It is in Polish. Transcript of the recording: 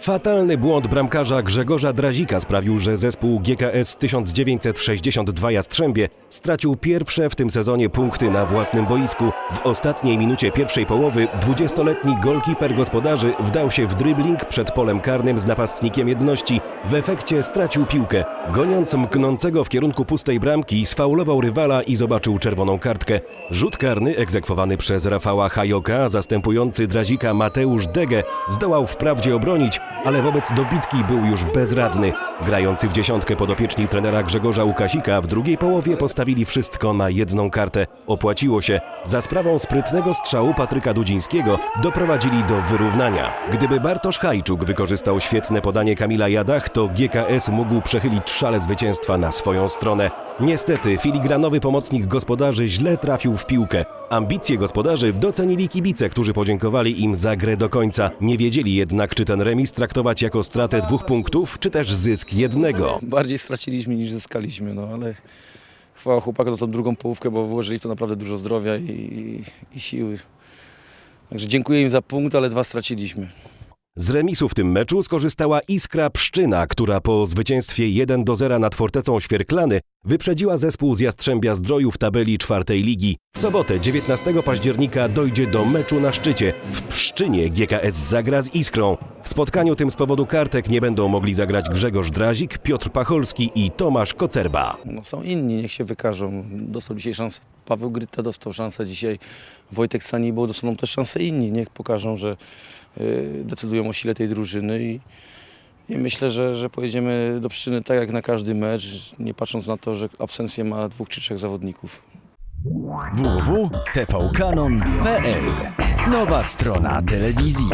Fatalny błąd bramkarza Grzegorza Drazika sprawił, że zespół GKS 1962 Jastrzębie stracił pierwsze w tym sezonie punkty na własnym boisku. W ostatniej minucie pierwszej połowy 20-letni golkiper gospodarzy wdał się w dribbling przed polem karnym z napastnikiem jedności. W efekcie stracił piłkę. Goniąc mknącego w kierunku pustej bramki, sfaulował rywala i zobaczył czerwoną kartkę. Rzut karny egzekwowany przez Rafała Hajoka, zastępujący Drazika Mateusz Dege, zdołał wprawdzie obronić, ale wobec dobitki był już bezradny. Grający w dziesiątkę podopieczni trenera Grzegorza Łukasika w drugiej połowie postawili wszystko na jedną kartę. Opłaciło się. Za sprawą sprytnego strzału Patryka Dudzińskiego doprowadzili do wyrównania. Gdyby Bartosz Hajczuk wykorzystał świetne podanie Kamila Jadach, to GKS mógł przechylić szale zwycięstwa na swoją stronę. Niestety, filigranowy pomocnik gospodarzy źle trafił w piłkę. Ambicje gospodarzy docenili kibice, którzy podziękowali im za grę do końca. Nie wiedzieli jednak, czy ten remis traktować jako stratę dwóch punktów, czy też zysk jednego. Bardziej straciliśmy niż zyskaliśmy, no ale chwała chłopakom za tą drugą połówkę, bo włożyli w to naprawdę dużo zdrowia i, i, i siły. Także dziękuję im za punkt, ale dwa straciliśmy. Z remisu w tym meczu skorzystała Iskra Pszczyna, która po zwycięstwie 1 do 0 nad Fortecą Świerklany wyprzedziła zespół z Jastrzębia Zdroju w tabeli czwartej ligi. W sobotę 19 października dojdzie do meczu na szczycie. W Pszczynie GKS zagra z Iskrą. W spotkaniu tym z powodu kartek nie będą mogli zagrać Grzegorz Drazik, Piotr Pacholski i Tomasz Kocerba. No, są inni, niech się wykażą. Dostał dzisiaj szansę Paweł Gryta, dostał szansę dzisiaj Wojtek Sanibo, dostaną też szansę inni. Niech pokażą, że decydują o sile tej drużyny i, i myślę, że, że pojedziemy do przyczyny tak jak na każdy mecz, nie patrząc na to, że absencję ma dwóch czy trzech zawodników. www.tvkanon.pl Nowa strona telewizji.